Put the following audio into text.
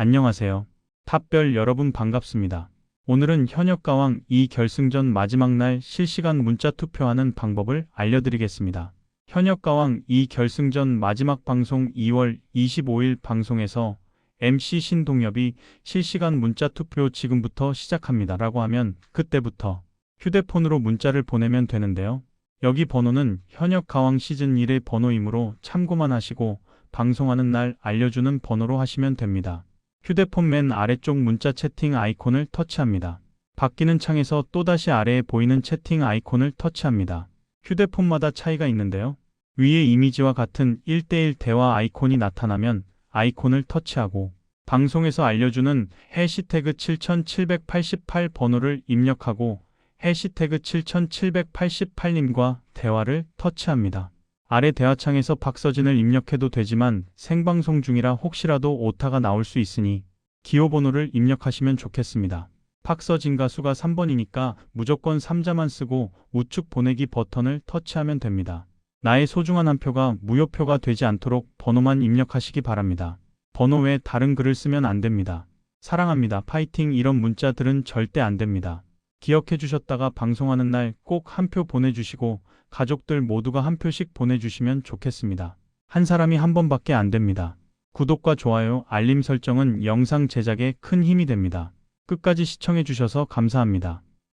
안녕하세요. 탑별 여러분 반갑습니다. 오늘은 현역가왕 2 결승전 마지막 날 실시간 문자 투표하는 방법을 알려드리겠습니다. 현역가왕 2 결승전 마지막 방송 2월 25일 방송에서 MC 신동엽이 실시간 문자 투표 지금부터 시작합니다 라고 하면 그때부터 휴대폰으로 문자를 보내면 되는데요. 여기 번호는 현역 가왕 시즌 1의 번호이므로 참고만 하시고 방송하는 날 알려주는 번호로 하시면 됩니다. 휴대폰 맨 아래쪽 문자 채팅 아이콘을 터치합니다. 바뀌는 창에서 또다시 아래에 보이는 채팅 아이콘을 터치합니다. 휴대폰마다 차이가 있는데요. 위에 이미지와 같은 1대1 대화 아이콘이 나타나면 아이콘을 터치하고 방송에서 알려주는 해시태그 7788 번호를 입력하고 해시태그 7788님과 대화를 터치합니다. 아래 대화창에서 박서진을 입력해도 되지만 생방송 중이라 혹시라도 오타가 나올 수 있으니 기호 번호를 입력하시면 좋겠습니다. 박서진 가수가 3번이니까 무조건 3자만 쓰고 우측 보내기 버튼을 터치하면 됩니다. 나의 소중한 한 표가 무효표가 되지 않도록 번호만 입력하시기 바랍니다. 번호 외에 다른 글을 쓰면 안 됩니다. 사랑합니다. 파이팅 이런 문자들은 절대 안 됩니다. 기억해 주셨다가 방송하는 날 꼭 한 표 보내주시고 가족들 모두가 한 표씩 보내주시면 좋겠습니다. 한 사람이 한 번밖에 안 됩니다. 구독과 좋아요, 알림 설정은 영상 제작에 큰 힘이 됩니다. 끝까지 시청해 주셔서 감사합니다.